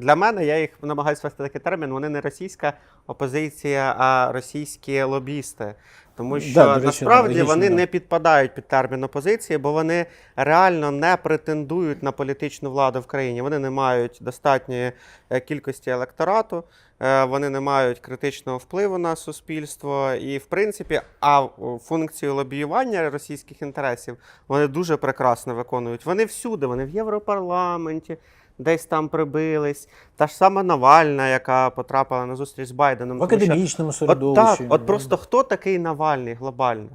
Для мене я їх намагаюся вести такий термін. Вони не російська опозиція, а російські лобісти. Тому що Да, речі, насправді логічно, вони да. не підпадають під термін опозиції, бо вони реально не претендують на політичну владу в країні. Вони не мають достатньої е, кількості електорату, е, вони не мають критичного впливу на суспільство. І, в принципі, а функцію лобіювання російських інтересів вони дуже прекрасно виконують. Вони всюди, вони в Європарламенті. Десь там прибились. Та ж сама Навальна, яка потрапила на зустріч з Байденом. В академічному що- академічному От так, от просто хто такий Навальний глобально?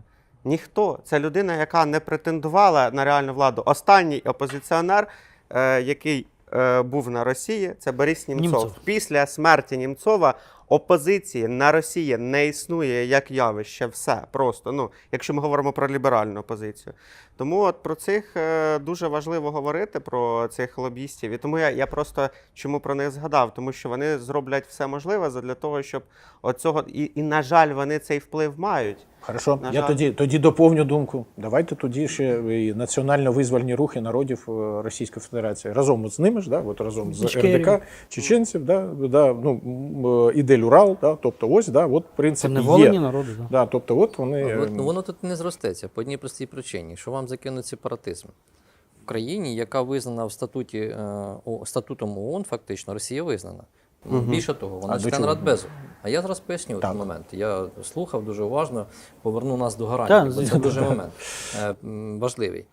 Ніхто. Це людина, яка не претендувала на реальну владу. Останній опозиціонер, е, який е, був на Росії, це Борис Німцов. Німцов. Після смерті Німцова опозиції на Росії не існує як явище. Все просто. Ну, якщо ми говоримо про ліберальну опозицію. Тому от про цих е, дуже важливо говорити про цих лобістів. І тому я, я просто чому про них згадав, тому що вони зроблять все можливе для того, щоб оцього і, і на жаль, вони цей вплив мають. Хорошо, На я жаль. тоді, тоді доповню думку. Давайте тоді ще і національно-визвольні рухи народів е, Російської Федерації. Разом з ними ж, да, от разом з РДК, чеченців, да, да, ну, м, е, Урал, да, тобто ось, да, от, в Це принципі, неволені є. народи. Да. Да, тобто, от вони. Ну, воно тут не зростеться по одній простій причині, що вам закинуть сепаратизм. В країні, яка визнана в статуті, е, о- статутом ООН, фактично, Росія визнана. Ну, Більше того, вона А член? Радбезу. А я зараз поясню Так. цей момент. Я слухав дуже уважно, поверну нас до гарантії, бо це дуже момент е, важливий.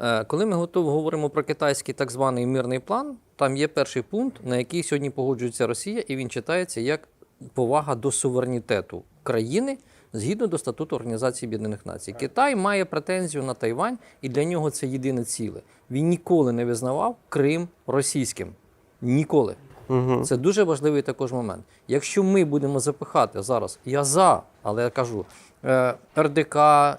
Е, Коли ми готово говоримо про китайський так званий мирний план, там є перший пункт, на який сьогодні погоджується Росія, і він читається як повага до суверенітету країни згідно до статуту Організації Об'єднаних Націй. Китай має претензію на Тайвань, і для нього це єдине ціле. Він ніколи не визнавав Крим російським. Ніколи. Угу. Це дуже важливий також момент. Якщо ми будемо запихати зараз, я за, але я кажу, РДК,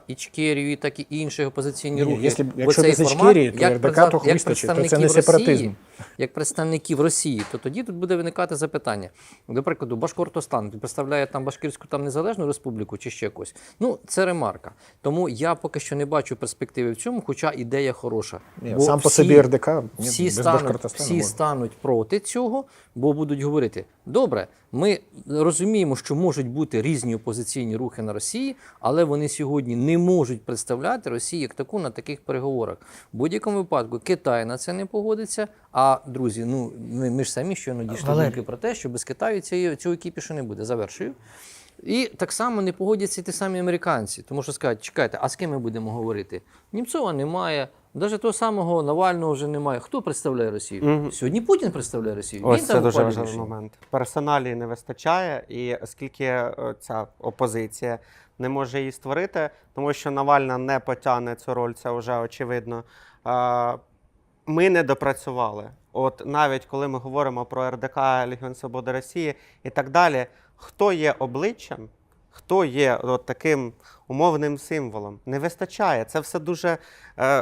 Ічкерію і такі інші опозиційні рухи. якщо- якщо без Ічкерії, то як РДК то як вистачить, то це не сепаратизм. Росії, як представників Росії, то тоді тут буде виникати запитання. До прикладу, Башкортостан представляє там Башкирську там незалежну республіку чи ще якось. Ну, це ремарка. Тому я поки що не бачу перспективи в цьому, хоча ідея хороша. Ні, Бо сам по собі РДК всі без стануть, всі стануть проти цього, бо будуть говорити: добре, ми розуміємо, що можуть бути різні опозиційні рухи на Росії, але вони сьогодні не можуть представляти Росію як таку на таких переговорах. В будь-якому випадку Китай на це не погодиться. А друзі, ну ми, ми ж самі щойно дійшли думки про те, що без Китаю цієї цього кіпішу не буде. Завершую. І так само не погодяться і ті самі американці, тому що скажуть, чекайте, а з ким ми будемо говорити? Німцова немає, навіть того самого Навального вже немає. Хто представляє Росію? Мгм. Сьогодні Путін представляє Росію. Ось Він це дуже важливий момент. Персоналі не вистачає, і оскільки е, ця опозиція не може її створити, тому що Навальна не потягне цю роль, це вже очевидно. Ми не допрацювали. От навіть коли ми говоримо про РДК, Легіон Свободи Росії і так далі, хто є обличчям, хто є от таким умовним символом, не вистачає. Це все дуже е,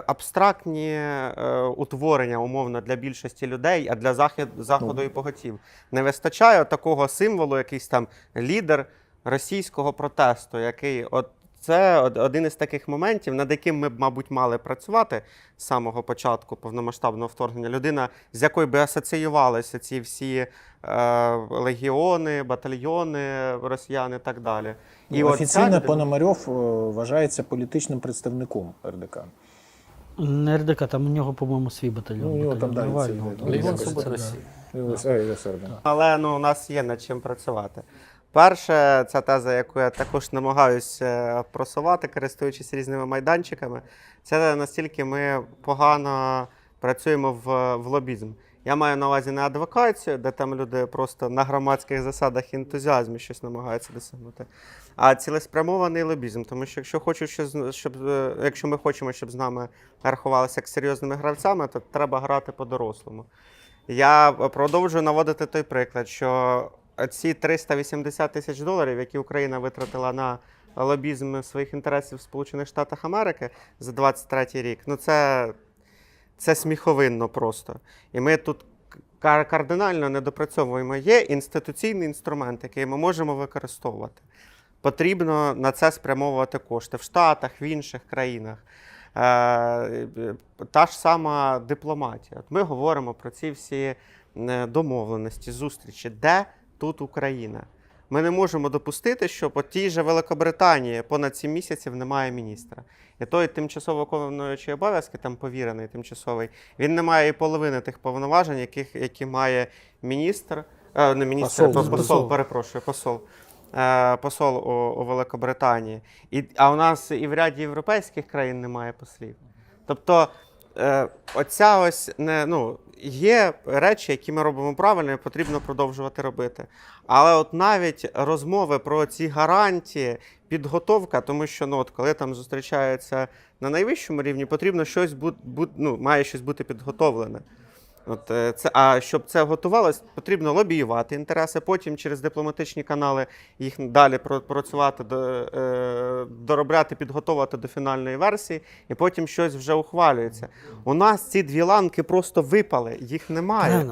абстрактні е, утворення, умовно, для більшості людей, а для захід, заходу і поготів. Не вистачає такого символу, якийсь там лідер російського протесту, який от. Це один із таких моментів, над яким ми б, мабуть, мали працювати з самого початку повномасштабного вторгнення. Людина, з якою би асоціювалися ці всі е, легіони, батальйони росіян і так далі. І ця Офіційно людина- Пономарьов е, вважається політичним представником РДК. Не РДК, там у нього, по-моєму, свій батальйон. Ну, у нього там далі Ну, Легіон Свободи Росії. Але ну, у нас є над чим працювати. Перше, ця теза, яку я також намагаюся просувати, користуючись різними майданчиками, це настільки ми погано працюємо в, в лобізм. Я маю на увазі не адвокацію, де там люди просто на громадських засадах ентузіазмі щось намагаються досягнути, а цілеспрямований лобізм. Тому що якщо хочуть, що щоб, е, якщо ми хочемо, щоб з нами рахувалися як серйозними гравцями, то треба грати по-дорослому. Я продовжую наводити той приклад, що ці 380 тисяч доларів, які Україна витратила на лобізм своїх інтересів в Сполучених Штатах Америки за 23 рік, ну це, це сміховинно просто. І ми тут кардинально не допрацьовуємо. Є інституційний інструмент, який ми можемо використовувати. Потрібно на це спрямовувати кошти в Штатах, в інших країнах. Е, Та ж сама дипломатія. Ми говоримо про ці всі е, домовленості, зустрічі, де тут Україна. Ми не можемо допустити, що по тій же Великобританії понад 7 місяців немає міністра. І той тимчасово виконуючий обов'язки, там повірений тимчасовий, він не має і половини тих повноважень, яких, які має міністр, е, не міністр, Посол. посол, Посол. перепрошую, посол. Е, посол у, у Великобританії. І, а у нас і в ряді європейських країн немає послів. Тобто, е, оця ось не, ну, є речі, які ми робимо правильно, і потрібно продовжувати робити. Але от навіть розмови про ці гарантії, підготовка, тому що ну, от, коли там зустрічаються на найвищому рівні, потрібно щось бу, бу, ну, має щось бути підготовлене. От, е, це, а щоб це готувалось, потрібно лобіювати інтереси, потім через дипломатичні канали їх далі пропрацювати до, е, доробляти, підготувати до фінальної версії, і потім щось вже ухвалюється. У нас ці дві ланки просто випали, їх немає.